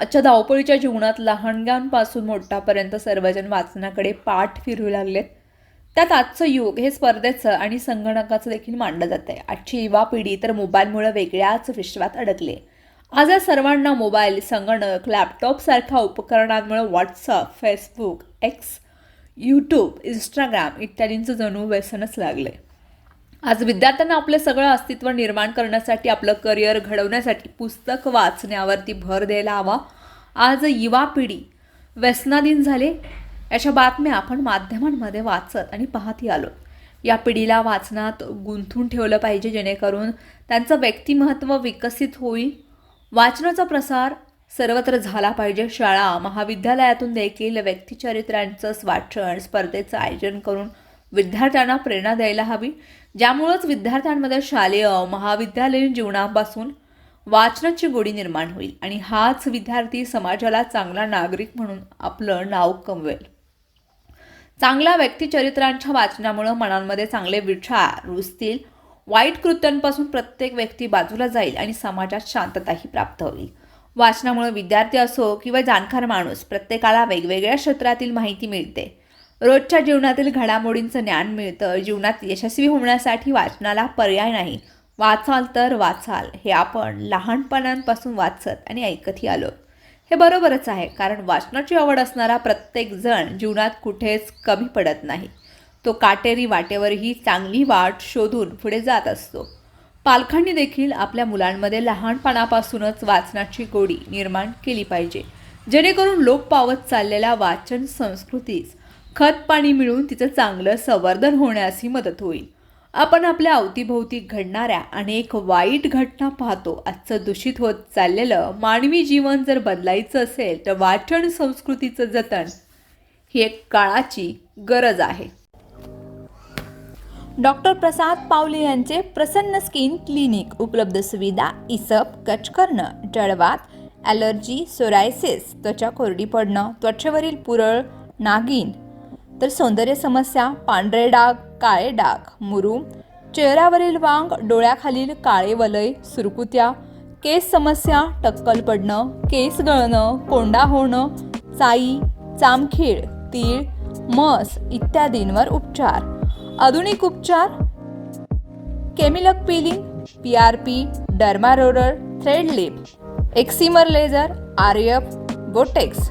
आजच्या धावपळीच्या जीवनात लहानग्यांपासून मोठ्यापर्यंत सर्वजण वाचनाकडे पाठ फिरू लागलेत. त्यात आजचं युग हे स्पर्धेचं आणि संगणकाचं देखील मांडलं जातं आहे आजची युवा पिढी तर मोबाईलमुळे वेगळ्याच विश्वात अडकले. आज या सर्वांना मोबाईल संगणक लॅपटॉपसारख्या उपकरणांमुळे WhatsApp Facebook X YouTube Instagram इत्यादींचं जणू व्यसनच लागलं आहे आज विद्यार्थ्यांना आपलं सगळं अस्तित्व निर्माण करण्यासाठी आपलं करिअर घडवण्यासाठी पुस्तक वाचण्यावरती भर द्यायला हवा. आज युवा पिढी व्यसनाधीन झाले अशा बातम्या आपण माध्यमांमध्ये वाचत आणि पाहतही आलो. या पिढीला वाचनात गुंथून ठेवलं पाहिजे जेणेकरून त्यांचं व्यक्तिमत्व विकसित होईल. वाचनाचा प्रसार सर्वत्र झाला पाहिजे. शाळा महाविद्यालयातून देखील व्यक्तिचरित्रांचं वाचन स्पर्धेचं आयोजन करून विद्यार्थ्यांना प्रेरणा द्यायला हवी. ज्यामुळंच विद्यार्थ्यांमध्ये शालेय महाविद्यालयीन जीवनापासून वाचनाची गोडी निर्माण होईल आणि हाच विद्यार्थी समाजाला चांगला नागरिक म्हणून आपलं नाव कमवेल. चांगल्या व्यक्तिचरित्रांच्या वाचनामुळं मनांमध्ये चांगले विचार रुजतील वाईट कृत्यांपासून प्रत्येक व्यक्ती बाजूला जाईल आणि समाजात शांतताही प्राप्त होईल. वाचनामुळे विद्यार्थी असो किंवा जाणकार माणूस प्रत्येकाला वेगवेगळ्या क्षेत्रातील माहिती मिळते. रोजच्या जीवनातील घडामोडींचं ज्ञान मिळतं. जीवनात यशस्वी होण्यासाठी वाचनाला पर्याय नाही. वाचाल तर वाचाल. हे आपण लहानपणांपासून वाचत आणि ऐकतही आलो. हे बरोबरच आहे कारण वाचनाची आवड असणारा प्रत्येक जण जीवनात कुठेच कमी पडत नाही. तो काटेरी वाटेवरही चांगली वाट शोधून पुढे जात असतो. पालकांनी देखील आपल्या मुलांमध्ये लहानपणापासूनच वाचनाची गोडी निर्माण केली पाहिजे. जेणेकरून लोप पावत चाललेल्या वाचन संस्कृतीस खत पाणी मिळून तिचं चांगलं संवर्धन होण्यासही मदत होईल. आपण आपल्या अवतीभोवती घडणाऱ्या अनेक वाईट घटना पाहतो. आजचं दूषित होत चाललेलं मानवी जीवन जर बदलायचं असेल तर वाचन संस्कृतीचं जतन ही एक काळाची गरज आहे. डॉक्टर प्रसाद पावले यांचे प्रसन्न स्किन क्लिनिक उपलब्ध सुविधा इसप कच करणं जळवात ॲलर्जी सोरायसिस त्वचा कोरडी पडणं त्वचेवरील पुरळ नागिन तर सौंदर्य समस्या पांढरे डाग काळे डाग मुरूम चेहऱ्यावरील वांग डोळ्याखालील काळे वलय सुरकुत्या केस समस्या टक्कल पडणं केस गळणं कोंडा होणं चाई चामखीळ तीळ मस इत्यादींवर उपचार. आधुनिक उपचार केमिलक peeling P R P derma roller thread lift excimer laser आर्यप Botox